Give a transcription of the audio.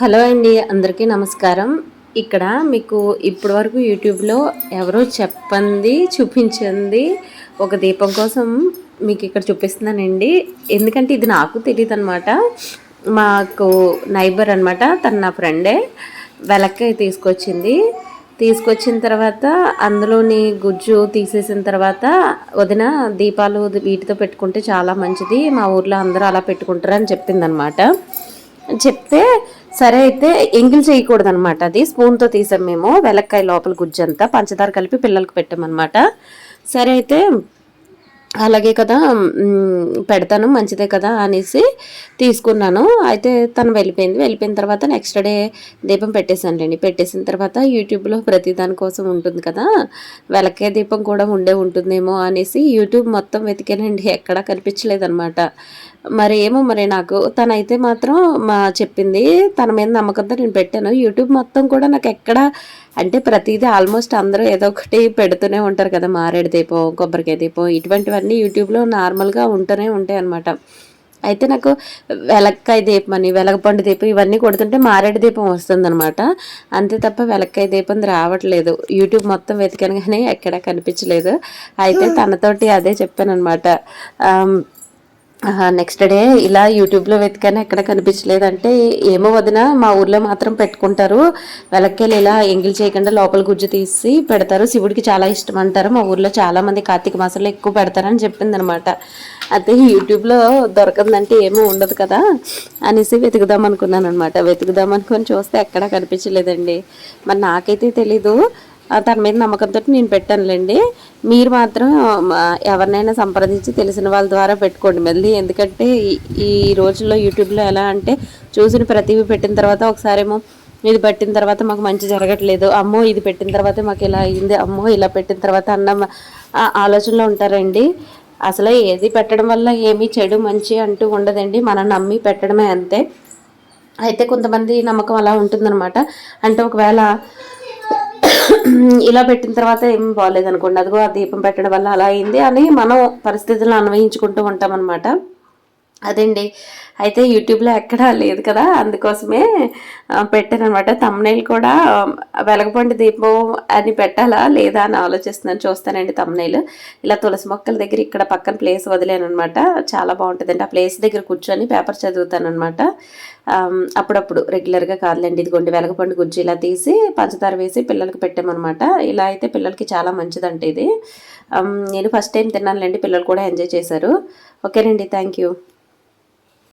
Hello అండి అందరికీ నమస్కారం. ఇక్కడ మీకు ఇప్పటి వరకు యూట్యూబ్లో ఎవరో చెప్పంది చూపించింది ఒక దీపం కోసం మీకు ఇక్కడ చూపిస్తున్నానండి. ఎందుకంటే ఇది నాకు తెలియదు అనమాట మాకు నైబర్ అనమాట తను నా ఫ్రెండే. వెలక్కి తీసుకొచ్చింది. తీసుకొచ్చిన తర్వాత అందులోని గుజ్జు తీసేసిన తర్వాత వదిన దీపాలు వీటితో పెట్టుకుంటే చాలా మంచిది. మా ఊర్లో అందరూ అలా పెట్టుకుంటారని చెప్పిందనమాట చెప్తే సరే అయితే ఎంగిల్ చేయకూడదు అనమాట అది స్పూన్తో తీసాం మేము. వెలక్కాయ లోపల గుజ్జంతా. పంచదార కలిపి పిల్లలకి పెట్టామన్నమాట. సరే అయితే అలాగే కదా పెడతాను మంచిదే కదా అనేసి తీసుకున్నాను. అయితే తను వెళ్ళిపోయింది. వెళ్ళిపోయిన తర్వాత నెక్స్ట్ డే దీపం పెట్టేశానులేండి. పెట్టేసిన తర్వాత యూట్యూబ్లో ప్రతి దానికోసం ఉంటుంది కదా వెలకే దీపం కూడా ఉండే ఉంటుందేమో అనేసి యూట్యూబ్ మొత్తం వెతికానండి. ఎక్కడా కనిపించలేదన్నమాట. మరి ఏమో మరి నాకు తనైతే మాత్రం మా చెప్పింది తన మీద నమ్మకంతో నేను పెట్టాను. యూట్యూబ్ మొత్తం కూడా నాకు ఎక్కడ అంటే ప్రతిదీ ఆల్మోస్ట్ అందరూ ఏదో ఒకటి పెడుతూనే ఉంటారు కదా మారేడు దీపం కొబ్బరికాయ దీపం ఇటువంటివన్నీ యూట్యూబ్లో నార్మల్గా ఉంటూనే ఉంటాయి అనమాట అయితే నాకు వెలక్కాయ దీపం అని వెలగపండు దీపం ఇవన్నీ కొడుతుంటే మారేడు దీపం వస్తుందన్నమాట. అంతే తప్ప వెలక్కాయ దీపం రావట్లేదు. యూట్యూబ్ మొత్తం వెతికాను కానీ ఎక్కడా కనిపించలేదు. అయితే తనతోటి అదే చెప్పాను అనమాట నెక్స్ట్ డే ఇలా యూట్యూబ్లో వెతికాను ఎక్కడ కనిపించలేదంటే ఏమో వదిన మా ఊర్లో మాత్రం పెట్టుకుంటారు. వెలక్కేలు ఇలా ఎంగిల్ చేయకుండా లోపల గుజ్జు తీసి పెడతారు. శివుడికి చాలా ఇష్టం అంటారు. మా ఊర్లో చాలా మంది కార్తీక మాసంలో ఎక్కువ పెడతారని చెప్పింది అనమాట అయితే యూట్యూబ్లో దొరకదంటే ఏమీ ఉండదు కదా అనేసి వెతుకుదాం అనుకున్నాను అనమాట వెతుకుదాం అనుకొని చూస్తే ఎక్కడా కనిపించలేదండి. మరి నాకైతే తెలీదు. దాని తన మీద నమ్మకంతో నేను పెట్టానులేండి. మీరు మాత్రం ఎవరినైనా సంప్రదించి తెలిసిన వాళ్ళ ద్వారా పెట్టుకోండి. మళ్ళీ ఎందుకంటే ఈ- రోజుల్లో యూట్యూబ్లో ఎలా అంటే చూసిన ప్రతివి పెట్టిన తర్వాత ఒకసారేమో ఇది పెట్టిన తర్వాత మాకు మంచి జరగట్లేదు. అమ్మో ఇది పెట్టిన తర్వాత మాకు ఇలా అయింది. అమ్మో ఇలా పెట్టిన తర్వాత అన్న ఆ ఆలోచనలో ఉంటారండి. అసలు ఏది పెట్టడం వల్ల ఏమీ చెడు మంచి అంటూ ఉండదండి. మనం నమ్మి పెట్టడమే అంతే. అయితే కొంతమంది నమ్మకం అలా ఉంటుందన్నమాట. అంటే ఒకవేళ ఇలా పెట్టిన తర్వాత ఏం బాగాలేదు అనుకోండి అదిగో ఆ దీపం పెట్టడం వల్ల అలా అయింది అని మనం పరిస్థితులను అన్వయించుకుంటూ ఉంటామన్నమాట. అదండి. అయితే యూట్యూబ్లో ఎక్కడా లేదు కదా అందుకోసమే పెట్టాను అనమాట తమ్నైల్ కూడా వెలగపండి దీపం అని పెట్టాలా లేదా అని ఆలోచిస్తున్నాను. చూస్తానండి తమ్నైల్ ఇలా తులసి మొక్కల దగ్గర ఇక్కడ పక్కన ప్లేస్ వదిలేను అనమాట చాలా బాగుంటుందండి. ఆ ప్లేస్ దగ్గర కూర్చొని పేపర్ చదువుతాను అనమాట అప్పుడప్పుడు రెగ్యులర్గా కాదులేండి. ఇదిగోండి వెలగపండు గుజ్జు ఇలా తీసి పంచదార వేసి పిల్లలకి పెట్టామన్నమాట. ఇలా అయితే పిల్లలకి చాలా మంచిదంట ఇది. నేను ఫస్ట్ టైం తిన్నానులేండి. పిల్లలు కూడా ఎంజాయ్ చేశారు. ఓకేనండి. Thank you